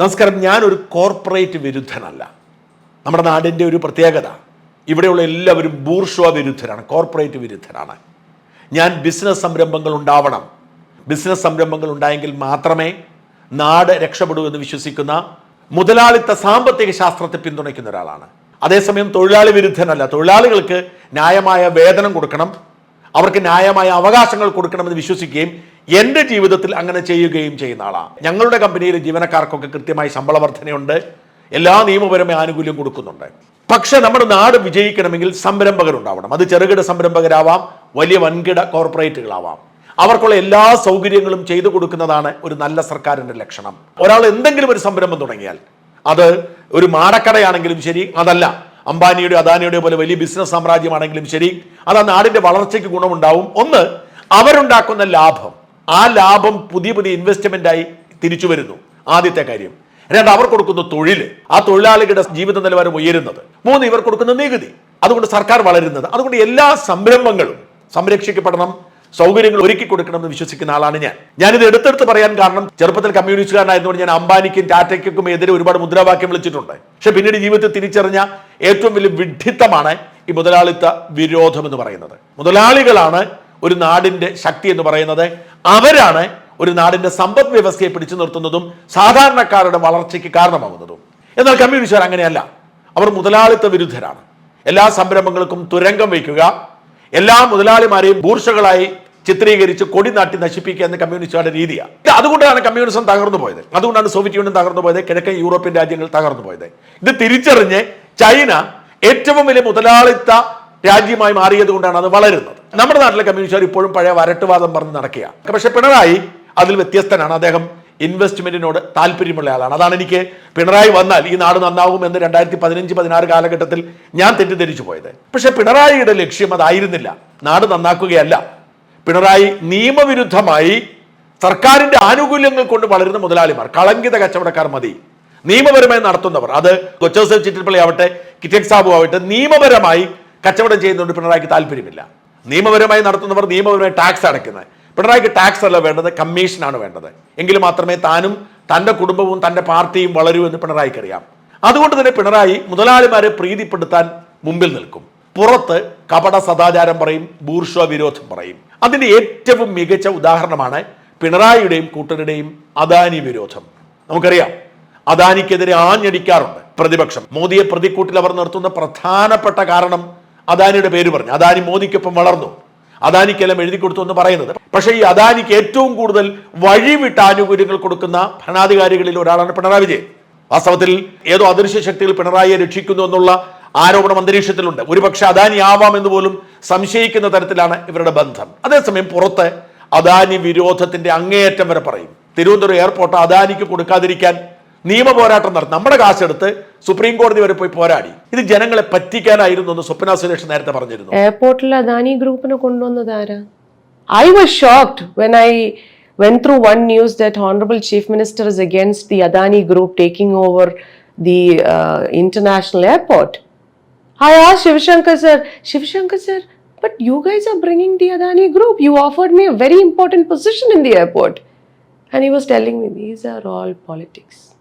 നമസ്കാരം ഞാനൊരു കോർപ്പറേറ്റ് വിരുദ്ധനല്ല. നമ്മുടെ നാടിന്റെ ഒരു പ്രത്യേകത ഇവിടെയുള്ള എല്ലാവരും ബൂർഷ്വ വിരുദ്ധരാണ് കോർപ്പറേറ്റ് വിരുദ്ധരാണ്. ഞാൻ ബിസിനസ് സംരംഭങ്ങൾ ഉണ്ടാവണം. ബിസിനസ് സംരംഭങ്ങൾ ഉണ്ടായെങ്കിൽ മാത്രമേ നാട് രക്ഷപ്പെടൂ എന്ന് വിശ്വസിക്കുന്ന മുതലാളിത്ത സാമ്പത്തിക ശാസ്ത്രത്തെ പിന്തുണയ്ക്കുന്ന ഒരാളാണ്. അതേസമയം തൊഴിലാളി വിരുദ്ധനല്ല തൊഴിലാളികൾക്ക് ന്യായമായ വേതനം കൊടുക്കണം. അവർക്ക് ന്യായമായ അവകാശങ്ങൾ കൊടുക്കണമെന്ന് വിശ്വസിക്കുകയും എന്റെ ജീവിതത്തിൽ അങ്ങനെ ചെയ്യുകയും ചെയ്യുന്ന ആളാണ് ഞങ്ങളുടെ കമ്പനിയിൽ ജീവനക്കാർക്കൊക്കെ കൃത്യമായി ശമ്പള വർധനയുണ്ട്. എല്ലാ നിയമപരമായ ആനുകൂല്യം കൊടുക്കുന്നുണ്ട്. പക്ഷെ നമ്മുടെ നാട് വിജയിക്കണമെങ്കിൽ സംരംഭകരുണ്ടാവണം. അത് ചെറുകിട സംരംഭകരാവാം വലിയ വൻകിട കോർപ്പറേറ്റുകളാവാം. അവർക്കുള്ള എല്ലാ സൗകര്യങ്ങളും ചെയ്തു കൊടുക്കുന്നതാണ് ഒരു നല്ല സർക്കാരിന്റെ ലക്ഷണം. ഒരാൾ എന്തെങ്കിലും ഒരു സംരംഭം തുടങ്ങിയാൽ അത് ഒരു മാടക്കടയാണെങ്കിലും ശരി അതല്ല. അംബാനിയുടെ അദാനിയുടെ പോലെ വലിയ ബിസിനസ് സാമ്രാജ്യമാണെങ്കിലും ശരി അത് ആ നാടിന്റെ വളർച്ചയ്ക്ക് ഗുണമുണ്ടാവും. ഒന്ന് അവരുണ്ടാക്കുന്ന ലാഭം. ആ ലാഭം പുതിയ പുതിയ ഇൻവെസ്റ്റ്മെന്റായി തിരിച്ചു വരുന്നു. ആദ്യത്തെ കാര്യം. രണ്ട് അവർ കൊടുക്കുന്ന തൊഴിൽ ആ തൊഴിലാളികളുടെ ജീവിത നിലവാരം ഉയരുന്നത്. മൂന്ന് ഇവർ കൊടുക്കുന്ന നികുതി അതുകൊണ്ട് സർക്കാർ വളരുന്നത്. അതുകൊണ്ട് എല്ലാ സംരംഭങ്ങളും സംരക്ഷിക്കപ്പെടണം സൗകര്യങ്ങൾ ഒരുക്കി കൊടുക്കണം എന്ന് വിശ്വസിക്കുന്ന ആളാണ് ഞാൻ. ഞാനിത് എടുത്തെടുത്ത് പറയാൻ കാരണം ചെറുപ്പത്തിൽ കമ്മ്യൂണിസ്റ്റുകാരനായതുകൊണ്ട് ഞാൻ അംബാനിക്കും ടാറ്റയ്ക്കും എതിരെ ഒരുപാട് മുദ്രാവാക്യം വിളിച്ചിട്ടുണ്ട്. പക്ഷെ പിന്നീട് ജീവിതത്തിൽ തിരിച്ചറിഞ്ഞ ഏറ്റവും വലിയ വിഡ്ഢിത്തമാണ് ഈ മുതലാളിത്ത വിരോധം എന്ന് പറയുന്നത്. മുതലാളികളാണ് ഒരു നാടിന്റെ ശക്തി എന്ന് പറയുന്നത് അവരാണ് ഒരു നാടിന്റെ സമ്പദ് വ്യവസ്ഥയെ പിടിച്ചു നിർത്തുന്നതും സാധാരണക്കാരുടെ വളർച്ചയ്ക്ക് കാരണമാകുന്നതും. എന്നാൽ കമ്മ്യൂണിസ്റ്റുകാർ അങ്ങനെയല്ല. അവർ മുതലാളിത്ത വിരുദ്ധരാണ്. എല്ലാ സംരംഭങ്ങൾക്കും തുരങ്കം വയ്ക്കുക എല്ലാ മുതലാളിമാരെയും ബൂർഷകളായി ചിത്രീകരിച്ച് കൊടി നാട്ടി നശിപ്പിക്കുക എന്ന കമ്മ്യൂണിസ്റ്റുകാരുടെ രീതിയാണ് ഇത് അതുകൊണ്ടാണ് കമ്മ്യൂണിസം തകർന്നു പോയത്. അതുകൊണ്ടാണ് സോവിയറ്റ് യൂണിയൻ തകർന്നു പോയത് കിഴക്കൻ യൂറോപ്യൻ രാജ്യങ്ങൾ തകർന്നു പോയത്. ഇത് തിരിച്ചറിഞ്ഞ് ചൈന ഏറ്റവും വലിയ മുതലാളിത്ത രാജ്യമായി മാറിയത് കൊണ്ടാണ് അത് വളരുന്നത്. നമ്മുടെ നാട്ടിലെ കമ്മ്യൂണിസ്റ്റുകാർ ഇപ്പോഴും പഴയ വരട്ടുവാദം പറഞ്ഞ് നടക്കുക പക്ഷെ പിണറായി അതിൽ വ്യത്യസ്തനാണ്. അദ്ദേഹം ഇൻവെസ്റ്റ്മെന്റിനോട് താല്പര്യമുള്ള ആളാണ്. അതാണ് എനിക്ക് പിണറായി വന്നാൽ ഈ നാട് നന്നാവും എന്ന് രണ്ടായിരത്തി പതിനഞ്ച് പതിനാറ് കാലഘട്ടത്തിൽ ഞാൻ തെറ്റിദ്ധരിച്ചു പോയത്. പക്ഷെ പിണറായിയുടെ ലക്ഷ്യം അതായിരുന്നില്ല. നാട് നന്നാക്കുകയല്ല. പിണറായി നിയമവിരുദ്ധമായി സർക്കാരിന്റെ ആനുകൂല്യങ്ങൾ കൊണ്ട് വളരുന്ന മുതലാളിമാർ കളങ്കിത കച്ചവടക്കാർ മതി. നിയമപരമായി നടത്തുന്നവർ അത് കൊച്ചോസഫ് ചിറ്റിൽപ്പള്ളി ആവട്ടെ കിറ്റക് സാബു ആവട്ടെ നിയമപരമായി കച്ചവടം ചെയ്യുന്നതുകൊണ്ട് പിണറായിക്ക് താല്പര്യമില്ല. നിയമപരമായി നടത്തുന്നവർ നിയമപരമായി ടാക്സ് അടയ്ക്കുന്നത്. പിണറായിക്ക് ടാക്സ് അല്ല വേണ്ടത് കമ്മീഷനാണ് വേണ്ടത്. എങ്കിൽ മാത്രമേ താനും തന്റെ കുടുംബവും തന്റെ പാർട്ടിയും വളരൂ എന്ന് പിണറായിക്ക് അറിയാം അതുകൊണ്ട് തന്നെ പിണറായി മുതലാളിമാരെ പ്രീതിപ്പെടുത്താൻ മുമ്പിൽ നിൽക്കും. പുറത്ത് കപട സദാചാരം പറയും ബൂർഷ വിരോധം പറയും. അതിന്റെ ഏറ്റവും മികച്ച ഉദാഹരണമാണ് പിണറായിയുടെയും കൂട്ടരുടെയും അദാനി വിരോധം. നമുക്കറിയാം അദാനിക്കെതിരെ ആഞ്ഞടിക്കാറുണ്ട് പ്രതിപക്ഷം. മോദിയെ പ്രതിക്കൂട്ടിൽ അവർ നിർത്തുന്ന പ്രധാനപ്പെട്ട കാരണം അദാനിയുടെ പേര് പറഞ്ഞു. അദാനി മോദിക്കൊപ്പം വളർന്നു. അദാനിക്കെല്ലാം എഴുതി കൊടുത്തു എന്ന് പറയുന്നത്. പക്ഷേ ഈ അദാനിക്ക് ഏറ്റവും കൂടുതൽ വഴിവിട്ട ആനുകൂല്യങ്ങൾ കൊടുക്കുന്ന ഭരണാധികാരികളിൽ ഒരാളാണ് പിണറായി വിജയൻ. വാസ്തവത്തിൽ ഏതോ അദൃശ്യ ശക്തികൾ പിണറായിയെ രക്ഷിക്കുന്നു എന്നുള്ള ആരോപണം അന്തരീക്ഷത്തിലുണ്ട്. ഒരുപക്ഷെ അദാനി ആവാം എന്ന് പോലും സംശയിക്കുന്ന തരത്തിലാണ് ഇവരുടെ ബന്ധം. അതേസമയം പുറത്ത് അദാനി വിരോധത്തിന്റെ അങ്ങേയറ്റം വരെ പറയും. തിരുവനന്തപുരം എയർപോർട്ട് അദാനിക്ക് കൊടുക്കാതിരിക്കാൻ നിയമ പോരാട്ടം നടത്തി നമ്മുടെ കാശെടുത്ത് സുപ്രീം കോടതി വരെ പോയി പോരാടി ഇത് ജനങ്ങളെ പറ്റിക്കാനായിരുന്നു എന്ന് സ്വപ്ന സുരേഷ് നേരത്തെ പറഞ്ഞിരുന്നു എയർപോർട്ടിൽ അദാനി ഗ്രൂപ്പിനെ കൊണ്ടുവന്നത് ആരാ I was shocked when I went through one news that honourable chief minister is against the Adani group taking over the international airport I ആ Sivasankar sir Sivasankar sir but you guys are bringing the Adani group. You offered me a very important position in the airport. And he was telling me, these are all politics.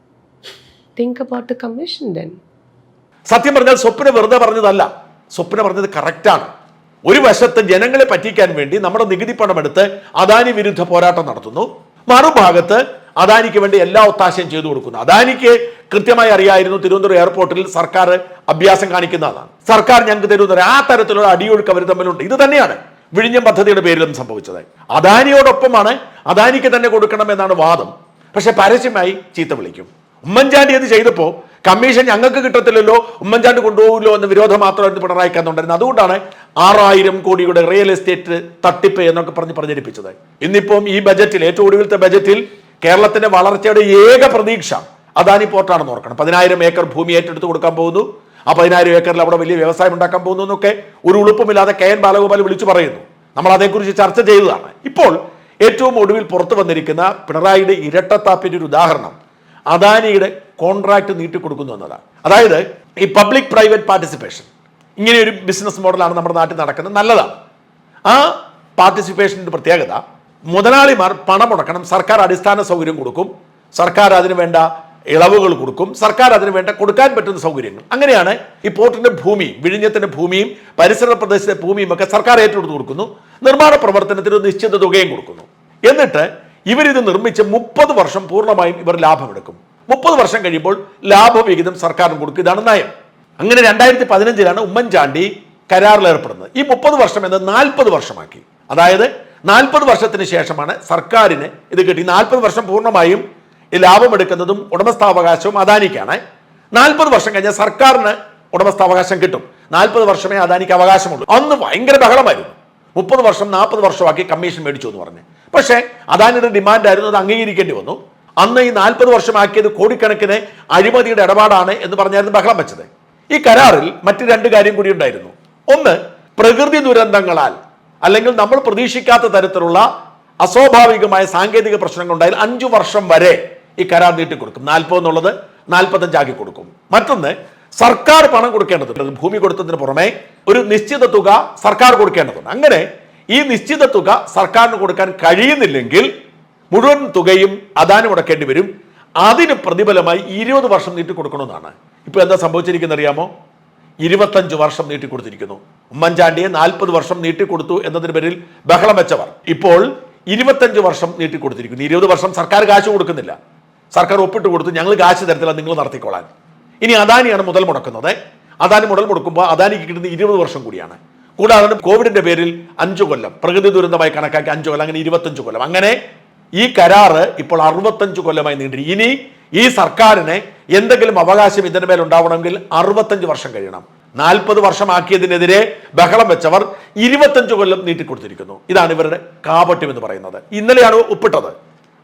About the commission then. സത്യം പറഞ്ഞാൽ സ്വപ്ന വെറുതെ പറഞ്ഞതല്ല. സ്വപ്ന പറഞ്ഞത് കറക്റ്റാണ് ഒരു വശത്ത് ജനങ്ങളെ പറ്റിക്കാൻ വേണ്ടി നമ്മുടെ നികുതി പണമെടുത്ത് അദാനി വിരുദ്ധ പോരാട്ടം നടത്തുന്നു. മറുഭാഗത്ത് അദാനിക്ക് വേണ്ടി എല്ലാ ഒത്താശയും ചെയ്തു കൊടുക്കുന്നു. അദാനിക്ക് കൃത്യമായി അറിയായിരുന്നു തിരുവനന്തപുരം എയർപോർട്ടിൽ സർക്കാർ അഭ്യാസം കാണിക്കുന്നതാണ് സർക്കാർ ഞങ്ങൾക്ക് തരുന്ന ആ തരത്തിലുള്ള അടിയൊഴുക്ക് അവർ തമ്മിലുണ്ട്. ഇത് തന്നെയാണ് വിഴിഞ്ഞം പദ്ധതിയുടെ പേരിലും സംഭവിച്ചത്. അദാനിയോടൊപ്പമാണ് അദാനിക്ക് തന്നെ കൊടുക്കണമെന്നാണ് വാദം. പക്ഷെ പരസ്യമായി ചീത്ത വിളിക്കും. ഉമ്മൻചാണ്ടി അത് ചെയ്തപ്പോൾ കമ്മീഷൻ ഞങ്ങൾക്ക് കിട്ടത്തില്ലല്ലോ ഉമ്മൻചാണ്ടി കൊണ്ടുപോകില്ലോ എന്ന വിരോധം മാത്രമായിരുന്നു പിണറായി കന്നുണ്ടായിരുന്നത് അതുകൊണ്ടാണ് ആറായിരം കോടിയുടെ റിയൽ എസ്റ്റേറ്റ് തട്ടിപ്പ് എന്നൊക്കെ പറഞ്ഞ് പ്രചരിപ്പിച്ചത്. ഇന്നിപ്പം ഈ ബജറ്റിൽ ഏറ്റവും ഒടുവിലത്തെ ബജറ്റിൽ കേരളത്തിന്റെ വളർച്ചയുടെ ഏക പ്രതീക്ഷ അദാനി പോർട്ടാണെന്ന് ഓർക്കണം. പതിനായിരം ഏക്കർ ഭൂമി ഏറ്റെടുത്ത് കൊടുക്കാൻ പോകുന്നു. ആ പതിനായിരം ഏക്കറിൽ അവിടെ വലിയ വ്യവസായം ഉണ്ടാക്കാൻ പോകുന്നു എന്നൊക്കെ ഒരു ഉളുപ്പുമില്ലാതെ കെ എൻ ബാലഗോപാൽ വിളിച്ചു പറയുന്നു. നമ്മൾ അതേക്കുറിച്ച് ചർച്ച ചെയ്തതാണ്. ഇപ്പോൾ ഏറ്റവും ഒടുവിൽ പുറത്തു വന്നിരിക്കുന്ന പിണറായിയുടെ ഇരട്ടത്താപ്പിന്റെ ഒരു ഉദാഹരണം അദാനിയുടെ കോൺട്രാക്ട് നീട്ടിക്കൊടുക്കുന്നു എന്നതാണ്. അതായത് ഈ പബ്ലിക് പ്രൈവറ്റ് പാർട്ടിസിപ്പേഷൻ ഇങ്ങനെ ഒരു ബിസിനസ് മോഡലാണ് നമ്മുടെ നാട്ടിൽ നടക്കുന്നത്. നല്ലതാണ്. ആ പാർട്ടിസിപ്പേഷന്റെ പ്രത്യേകത മുതലാളിമാർ പണം മുടക്കണം സർക്കാർ അടിസ്ഥാന സൗകര്യം കൊടുക്കും സർക്കാർ അതിന് വേണ്ട ഇളവുകൾ കൊടുക്കും സർക്കാർ അതിന് വേണ്ട കൊടുക്കാൻ പറ്റുന്ന സൗകര്യങ്ങൾ. അങ്ങനെയാണ് ഈ പോർട്ടിന്റെ ഭൂമി വിഴിഞ്ഞത്തിന്റെ ഭൂമിയും പരിസര പ്രദേശത്തെ ഭൂമിയും ഒക്കെ സർക്കാർ ഏറ്റെടുത്ത് കൊടുക്കുന്നു. നിർമ്മാണ പ്രവർത്തനത്തിന് നിശ്ചിത തുകയും കൊടുക്കുന്നു. എന്നിട്ട് ഇവരിത് നിർമ്മിച്ച് മുപ്പത് വർഷം പൂർണമായും ഇവർ ലാഭമെടുക്കും. മുപ്പത് വർഷം കഴിയുമ്പോൾ ലാഭവിഹിതം സർക്കാരിന് കൊടുക്കും. ഇതാണ് നയം. അങ്ങനെ രണ്ടായിരത്തി പതിനഞ്ചിലാണ് ഉമ്മൻചാണ്ടി കരാറിൽ ഏർപ്പെടുന്നത് ഈ മുപ്പത് വർഷം എന്നത് നാൽപ്പത് വർഷമാക്കി. അതായത് നാൽപ്പത് വർഷത്തിന് ശേഷമാണ് സർക്കാരിന് ഇത് കിട്ടി. നാൽപ്പത് വർഷം പൂർണമായും ഈ ലാഭമെടുക്കുന്നതും ഉടമസ്ഥാവകാശവും അദാനിക്കാണ്. നാൽപ്പത് വർഷം കഴിഞ്ഞാൽ സർക്കാരിന് ഉടമസ്ഥാവകാശം കിട്ടും. നാൽപ്പത് വർഷമേ അദാനിക്ക് അവകാശമുള്ളൂ. അന്ന് ഭയങ്കര ബഹളമായിരുന്നു. മുപ്പത് വർഷം നാൽപ്പത് വർഷമാക്കി കമ്മീഷൻ മേടിച്ചു എന്ന് പറഞ്ഞ്. പക്ഷേ അദാനിയുടെ ഡിമാൻഡായിരുന്നു അത് അംഗീകരിക്കേണ്ടി വന്നു. അന്ന് ഈ നാൽപ്പത് വർഷമാക്കിയത് കോടിക്കണക്കിന് അഴിമതിയുടെ ഇടപാടാണ് എന്ന് പറഞ്ഞായിരുന്നു ബഹളം വെച്ചത്. ഈ കരാറിൽ മറ്റ് രണ്ട് കാര്യം കൂടി ഉണ്ടായിരുന്നു. ഒന്ന് പ്രകൃതി ദുരന്തങ്ങളാൽ അല്ലെങ്കിൽ നമ്മൾ പ്രതീക്ഷിക്കാത്ത തരത്തിലുള്ള അസ്വാഭാവികമായ സാങ്കേതിക പ്രശ്നങ്ങൾ ഉണ്ടായാൽ അഞ്ചു വർഷം വരെ ഈ കരാർ നീട്ടിക്കൊടുക്കും. നാൽപ്പത് എന്നുള്ളത് നാൽപ്പത്തഞ്ചാക്കി കൊടുക്കും. മറ്റൊന്ന് സർക്കാർ പണം കൊടുക്കേണ്ടതുണ്ട്. ഭൂമി കൊടുത്തതിന് പുറമെ ഒരു നിശ്ചിത തുക സർക്കാർ കൊടുക്കേണ്ടതുണ്ട്. അങ്ങനെ ഈ നിശ്ചിത തുക സർക്കാരിന് കൊടുക്കാൻ കഴിയുന്നില്ലെങ്കിൽ മുഴുവൻ തുകയും അദാനി മുടക്കേണ്ടി വരും. അതിന് പ്രതിഫലമായി ഇരുപത് വർഷം നീട്ടി കൊടുക്കണമെന്നാണ്. ഇപ്പോൾ എന്താ സംഭവിച്ചിരിക്കുന്നത് അറിയാമോ? ഇരുപത്തഞ്ച് വർഷം നീട്ടി നീട്ടിക്കൊടുത്തിരിക്കുന്നു ഉമ്മൻചാണ്ടിയെ നാൽപ്പത് വർഷം നീട്ടിക്കൊടുത്തു എന്നതിന് പേരിൽ ബഹളം വെച്ചവർ. ഇപ്പോൾ ഇരുപത്തഞ്ച് വർഷം നീട്ടി കൊടുത്തിരിക്കുന്നു. ഇരുപത് വർഷം സർക്കാർ കാശ് കൊടുക്കുന്നില്ല. സർക്കാർ ഒപ്പിട്ട് കൊടുത്തു. ഞങ്ങൾ കാശ് തരത്തില്ല നിങ്ങൾ നടത്തിക്കോളാൻ. ഇനി അദാനിയാണ് മുതൽ മുടക്കുന്നത്. അദാനി മുതൽ മുടക്കുമ്പോൾ അദാനിക്ക് കിട്ടുന്ന ഇരുപത് വർഷം കൂടിയാണ്. കൂടാതെ കോവിഡിന്റെ പേരിൽ അഞ്ചു കൊല്ലം പ്രകൃതി ദുരന്തമായി കണക്കാക്കി അഞ്ചു കൊല്ലം അങ്ങനെ ഇരുപത്തഞ്ച് കൊല്ലം. അങ്ങനെ ഈ കരാറ് ഇപ്പോൾ അറുപത്തഞ്ച് കൊല്ലമായി നീണ്ടി ഇനി ഈ സർക്കാരിനെ എന്തെങ്കിലും അവകാശം ഇതിന് മേൽ ഉണ്ടാവണമെങ്കിൽ അറുപത്തഞ്ച് വർഷം കഴിയണം. നാൽപ്പത് വർഷമാക്കിയതിനെതിരെ ബഹളം വെച്ചവർ ഇരുപത്തഞ്ച് കൊല്ലം നീട്ടിക്കൊടുത്തിരിക്കുന്നു. ഇതാണ് ഇവരുടെ കാപട്യം എന്ന് പറയുന്നത്. ഇന്നലെയാണ് ഒപ്പിട്ടത്.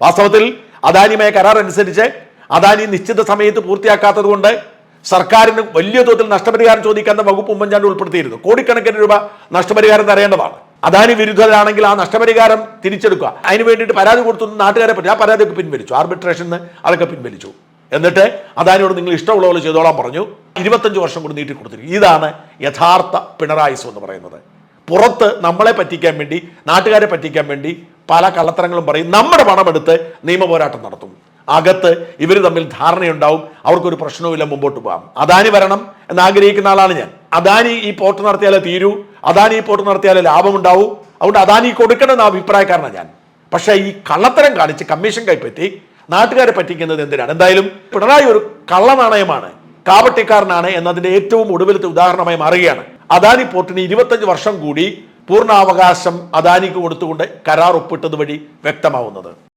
വാസ്തവത്തിൽ അദാനിയുമായ കരാർ അനുസരിച്ച് അദാനി നിശ്ചിത സമയത്ത് പൂർത്തിയാക്കാത്തത് കൊണ്ട് സർക്കാരിന് വലിയ തോതിൽ നഷ്ടപരിഹാരം ചോദിക്കാത്ത വകുപ്പ് ഉമ്മൻചാണ്ടി ഉൾപ്പെടുത്തിയിരുന്നു. കോടിക്കണക്കിന് രൂപ നഷ്ടപരിഹാരം തരേണ്ടതാണ്. അദാനി വിരുദ്ധരാണെങ്കിൽ ആ നഷ്ടപരിഹാരം തിരിച്ചെടുക്കുക. അതിന് വേണ്ടിയിട്ട് പരാതി കൊടുത്തു നാട്ടുകാരെ പറ്റി ആ പരാതിയൊക്കെ പിൻവലിച്ചു. ആർബിട്രേഷന് അതൊക്കെ പിൻവലിച്ചു. എന്നിട്ട് അദാനിയോട് നിങ്ങൾ ഇഷ്ടമുള്ള പോലെ ചെയ്തോളാൻ പറഞ്ഞു. ഇരുപത്തഞ്ച് വർഷം കൂടി നീട്ടി കൊടുത്തിരിക്കും ഇതാണ് യഥാർത്ഥ പിണറായിസം എന്ന് പറയുന്നത്. പുറത്ത് നമ്മളെ പറ്റിക്കാൻ വേണ്ടി നാട്ടുകാരെ പറ്റിക്കാൻ വേണ്ടി പല കള്ളത്തരങ്ങളും പറയും. നമ്മുടെ പണമെടുത്ത് നിയമ പോരാട്ടം നടത്തും. അകത്ത് ഇവർ തമ്മിൽ ധാരണയുണ്ടാവും. അവർക്കൊരു പ്രശ്നവുമില്ല മുമ്പോട്ട് പോകാം. അദാനി വരണം എന്ന് ആഗ്രഹിക്കുന്ന ആളാണ് ഞാൻ. അദാനി ഈ പോർട്ട് നടത്തിയാലേ തീരൂ. അദാനി ഈ പോർട്ട് നടത്തിയാലേ ലാഭം ലാഭമുണ്ടാവൂ. അതുകൊണ്ട് അദാനി കൊടുക്കണമെന്ന അഭിപ്രായക്കാരനാണ് ഞാൻ. പക്ഷേ ഈ കള്ളത്തരം കാണിച്ച് കമ്മീഷൻ കൈപ്പറ്റി നാട്ടുകാരെ പറ്റിക്കുന്നത് എന്തിനാണ്? എന്തായാലും പിണറായി ഒരു കള്ളനാണയമാണ് കാപട്ടിക്കാരനാണ് എന്നതിന്റെ ഏറ്റവും ഒടുവിലത്തെ ഉദാഹരണമായി മാറുകയാണ്. അദാനി പോർട്ടിന് ഇരുപത്തഞ്ച് വർഷം കൂടി പൂർണാവകാശം അദാനിക്ക് കൊടുത്തുകൊണ്ട് കരാർ ഒപ്പിട്ടത് വഴി വ്യക്തമാവുന്നത്.